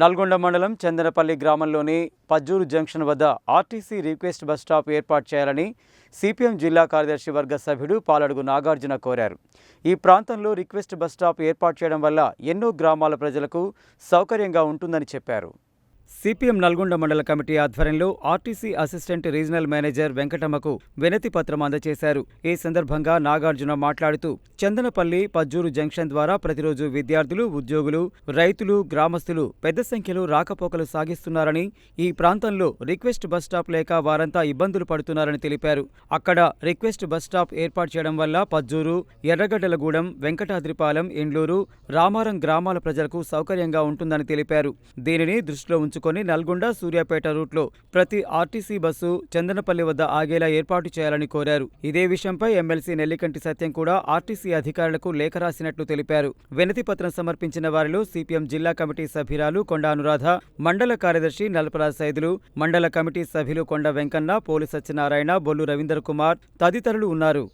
నల్గొండ మండలం చందనపల్లి గ్రామంలోని పజ్జూరు జంక్షన్ వద్ద ఆర్టీసీ రిక్వెస్ట్ బస్ స్టాప్ ఏర్పాటు చేయాలని సిపిఎం జిల్లా కార్యదర్శి వర్గ సభ్యుడు పాలడుగు నాగార్జున కోరారు. ఈ ప్రాంతంలో రిక్వెస్ట్ బస్ స్టాప్ ఏర్పాటు చేయడం వల్ల ఎన్నో గ్రామాల ప్రజలకు సౌకర్యంగా ఉంటుందని చెప్పారు. సిపిఎం నల్గొండ మండల కమిటీ ఆధ్వర్యంలో ఆర్టీసీ అసిస్టెంట్ రీజనల్ మేనేజర్ వెంకటమ్మకు వినతి పత్రం అందజేశారు. ఈ సందర్భంగా నాగార్జున మాట్లాడుతూ చందనపల్లి పజ్జూరు జంక్షన్ ద్వారా ప్రతిరోజు విద్యార్థులు ఉద్యోగులు రైతులు గ్రామస్తులు పెద్ద సంఖ్యలో రాకపోకలు సాగిస్తున్నారని ఈ ప్రాంతంలో రిక్వెస్ట్ బస్ స్టాప్ లేక వారంతా ఇబ్బందులు పడుతున్నారని తెలిపారు. అక్కడ రిక్వెస్ట్ బస్ స్టాప్ ఏర్పాటు చేయడం వల్ల పజ్జూరు ఎర్రగడ్డలగూడెం వెంకటాద్రిపాలెం ఇండ్లూరు రామారం గ్రామాల ప్రజలకు సౌకర్యంగా ఉంటుందని తెలిపారు. దీనిని దృష్టిలో ఉంచుకు ఉంచుకొని నల్గొండ సూర్యాపేట రూట్లో ప్రతి ఆర్టీసీ బస్సు చందనపల్లి వద్ద ఆగేలా ఏర్పాటు చేయాలని కోరారు. ఇదే విషయంపై ఎమ్మెల్సీ నెల్లికంటి సత్యం కూడా ఆర్టీసీ అధికారులకు లేఖ రాసినట్లు తెలిపారు. వినతి పత్రం సమర్పించిన వారిలో సిపిఎం జిల్లా కమిటీ సభ్యురాలు కొండ అనురాధ మండల కార్యదర్శి నల్పరాజ్ సైదులు మండల కమిటీ సభ్యులు కొండ వెంకన్న పోలి సత్యనారాయణ బొల్లు రవీందర్ కుమార్ తదితరులు ఉన్నారు.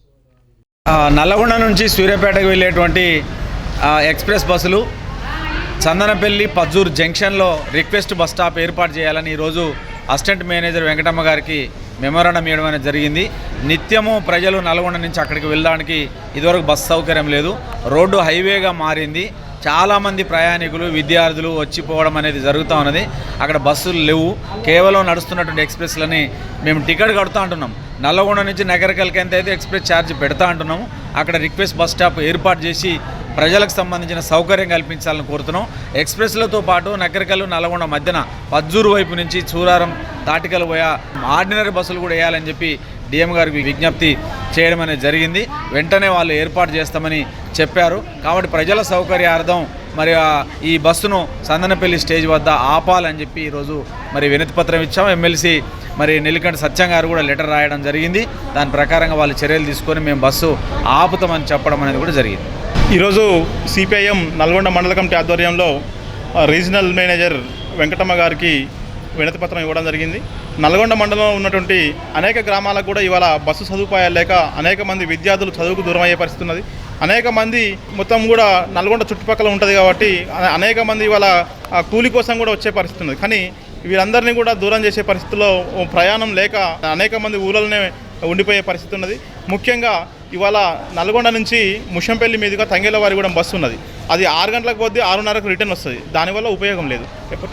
నల్లగొండ నుంచి సూర్యాపేటకు వెళ్ళేటువంటి ఎక్స్ప్రెస్ బస్సులు చందనపల్లి పజ్జూర్ జంక్షన్లో రిక్వెస్ట్ బస్ స్టాప్ ఏర్పాటు చేయాలని ఈరోజు అసిస్టెంట్ మేనేజర్ వెంకటమ్మ గారికి మెమోరాండం ఇవ్వడం అనేది జరిగింది. నిత్యము ప్రజలు నల్గొండ నుంచి అక్కడికి వెళ్ళడానికి ఇదివరకు బస్సు సౌకర్యం లేదు. రోడ్డు హైవేగా మారింది. చాలామంది ప్రయాణికులు విద్యార్థులు వచ్చిపోవడం అనేది జరుగుతూ ఉన్నది. అక్కడ బస్సులు లేవు. కేవలం నడుస్తున్నటువంటి ఎక్స్ప్రెస్లని మేము టికెట్ కడుతూ అంటున్నాం నల్లగొండ నుంచి నగరకల్కి ఎంత అయితే ఎక్స్ప్రెస్ ఛార్జ్ పెడతా అంటున్నాము అక్కడ రిక్వెస్ట్ బస్ స్టాప్ ఏర్పాటు చేసి ప్రజలకు సంబంధించిన సౌకర్యం కల్పించాలని కోరుతున్నాం. ఎక్స్ప్రెస్లతో పాటు నగరికల్ నల్గొండ మధ్యన పజ్జూరు వైపు నుంచి చూరారం తాటికలు పోయా ఆర్డినరీ బస్సులు కూడా వేయాలని చెప్పి డిఎం గారికి విజ్ఞప్తి చేయడం అనేది జరిగింది. వెంటనే వాళ్ళు ఏర్పాటు చేస్తామని చెప్పారు. కాబట్టి ప్రజల సౌకర్యార్థం మరి ఈ బస్సును సందనపల్లి స్టేజ్ వద్ద ఆపాలని చెప్పి ఈరోజు మరి వినతి పత్రం ఇచ్చాం. ఎమ్మెల్సీ మరి నెల్లికంటి సత్యం గారు కూడా లెటర్ రాయడం జరిగింది. దాని ప్రకారంగా వాళ్ళు చర్యలు తీసుకొని మేము బస్సు ఆపుతామని చెప్పడం అనేది కూడా జరిగింది. ఈరోజు సిపిఐఎం నల్గొండ మండల కమిటీ ఆధ్వర్యంలో రీజనల్ మేనేజర్ వెంకటమ్మ గారికి వినతి పత్రం ఇవ్వడం జరిగింది. నల్గొండ మండలంలో ఉన్నటువంటి అనేక గ్రామాలకు కూడా ఇవాళ బస్సు సదుపాయాలు లేక అనేక మంది విద్యార్థులు చదువుకు దూరం అయ్యే పరిస్థితి ఉన్నది. అనేక మంది మొత్తం కూడా నల్గొండ చుట్టుపక్కల ఉంటుంది కాబట్టి అనేక మంది ఇవాళ కూలి కోసం కూడా వచ్చే పరిస్థితి ఉంది కానీ వీరందరినీ కూడా దూరం చేసే పరిస్థితుల్లో ప్రయాణం లేక అనేక మంది ఊళ్ళలోనే ఉండిపోయే పరిస్థితి ఉన్నది. ముఖ్యంగా ఇవాళ నల్గొండ నుంచి ముషంపల్లి మీదుగా తంగేలవారిగూడెం బస్సు ఉన్నది. అది ఆరు గంటలకు పోతే ఆరున్నరకు రిటర్న్ వస్తుంది. దానివల్ల ఉపయోగం లేదు.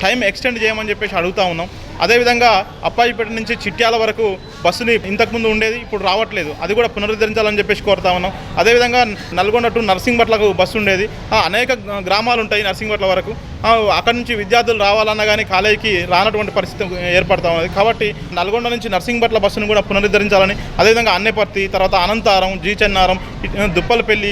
టైం ఎక్స్టెండ్ చేయమని చెప్పేసి అడుగుతా ఉన్నాం. అదేవిధంగా అప్పాయిపేట నుంచి చిట్యాల వరకు బస్సుని ఇంతకుముందు ఉండేది ఇప్పుడు రావట్లేదు. అది కూడా పునరుద్ధరించాలని చెప్పేసి కోరుతా ఉన్నాం. అదేవిధంగా నల్గొండ టు నర్సింగ్బట్లకు బస్సు ఉండేది. అనేక గ్రామాలు ఉంటాయి నర్సింగ్బట్ల వరకు. అక్కడి నుంచి విద్యార్థులు రావాలన్నా కానీ కాలేజీకి రానటువంటి పరిస్థితి ఏర్పడతా ఉన్నది. కాబట్టి నల్గొండ నుంచి నర్సింగ్బట్ల బస్సును కూడా పునరుద్ధరించాలని అదేవిధంగా అన్నెపర్తి తర్వాత అనంతారం జీచెన్నారం దుప్పలపల్లి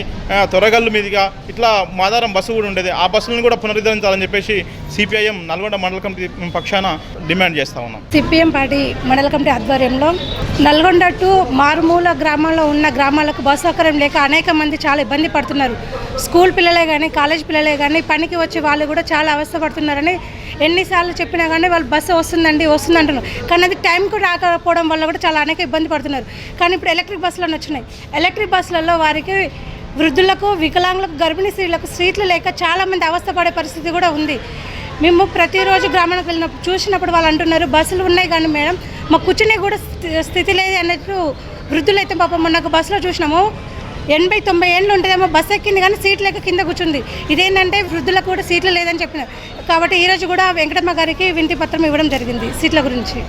తొరగల్లు మీదుగా ఇట్లా మాదారం బస్సు కూడా ఉండేది. ఆ బస్సులను కూడా పునరుద్ధరించాలని చెప్పేసి సిపిఐఎం నల్గొండ మండల కమిటీ పక్షాన డిమాండ్ చేస్తా ఉన్నాం. సిపిఎం పార్టీ మండల కమిటీ ఆధ్వర్యంలో నల్గొండ టు మారుమూల గ్రామాల్లో ఉన్న గ్రామాలకు బస్సు సౌకర్యం లేక అనేక మంది చాలా ఇబ్బంది పడుతున్నారు. స్కూల్ పిల్లలే కానీ కాలేజ్ పిల్లలే కానీ పనికి వచ్చే వాళ్ళు కూడా చాలా అవస్థ పడుతున్నారని ఎన్నిసార్లు చెప్పినా కానీ వాళ్ళు బస్సు వస్తుందండి వస్తుంది అంటున్నారు కానీ అది టైంకు రాకపోవడం వల్ల కూడా చాలా అనేక ఇబ్బంది పడుతున్నారు. కానీ ఇప్పుడు ఎలక్ట్రిక్ బస్సులు వచ్చినాయి. ఎలక్ట్రిక్ బస్సులలో వారికి వృద్ధులకు వికలాంగులకు గర్భిణీ స్త్రీలకు సీట్లు లేక చాలామంది అవస్థ పడే పరిస్థితి కూడా ఉంది. మేము ప్రతిరోజు గ్రామానికి వెళ్ళినప్పుడు చూసినప్పుడు వాళ్ళు అంటున్నారు బస్సులు ఉన్నాయి కానీ మేడం మాకు కూర్చునే కూడా స్థి- స్థితి లేదు అన్నట్టు వృద్ధులైతే పాపం మొన్న బస్సులో చూసినాము. ఎనభై తొంభై ఏళ్ళు ఉంటుందేమో బస్సు ఎక్కింది కానీ సీట్ లేక కింద కూర్చుంది. ఇదేంటంటే వృద్ధులకు కూడా సీట్లు లేదని చెప్పినారు కాబట్టి ఈరోజు కూడా వెంకటమ్మ గారికి వింతి పత్రం ఇవ్వడం జరిగింది సీట్ల గురించి.